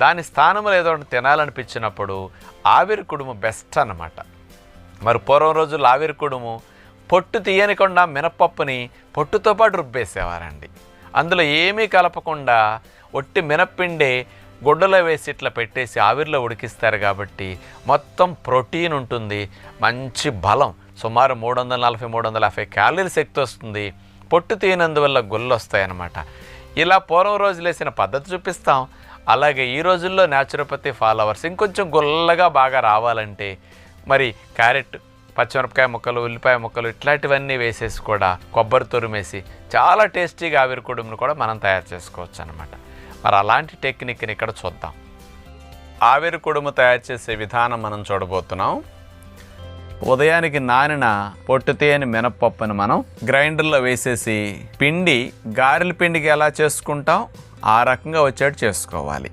దాని స్థానంలో ఏదో ఒకటి తినాలనిపించినప్పుడు ఆవిరి కుడుము బెస్ట్ అన్నమాట. మరి పూర్వం రోజుల్లో ఆవిరి కుడుము పొట్టు తీయనికుండా మినపప్పుని పొట్టుతో పాటు రుబ్బేసేవారండి. అందులో ఏమీ కలపకుండా ఒట్టి మినప్పిండే గుడ్డలో వేసి ఇట్లా పెట్టేసి ఆవిరిలో ఉడికిస్తారు కాబట్టి మొత్తం ప్రోటీన్ ఉంటుంది మంచి బలం. సుమారు మూడు వందల నలభై మూడు వందల యాభై క్యాలరీ శక్తి వస్తుంది. పొట్టు తీయనందువల్ల గుళ్ళు వస్తాయన్నమాట ఇలా పూర్వం రోజులు వేసిన పద్ధతి చూపిస్తాం. అలాగే ఈ రోజుల్లో న్యాచురోపతి ఫాలోవర్స్ ఇంకొంచెం గుల్లగా బాగా రావాలంటే మరి క్యారెట్ పచ్చిమిరపకాయ ముక్కలు ఉల్లిపాయ ముక్కలు ఇట్లాంటివన్నీ వేసేసి కూడా కొబ్బరి తురిమేసి చాలా టేస్టీగా ఆవిరి కుడుమును కూడా మనం తయారు చేసుకోవచ్చు అనమాట మరి అలాంటి టెక్నిక్ని ఇక్కడ చూద్దాం. ఆవిరి కుడుము తయారు చేసే విధానం మనం చూడబోతున్నాం. ఉదయానికి నానిన పొట్టు తీయని మినప్పప్పుని మనం గ్రైండర్లో వేసేసి పిండి గారెల పిండికి ఎలా చేసుకుంటాం? ఆ రకంగా వచ్చేట్టు చేసుకోవాలి.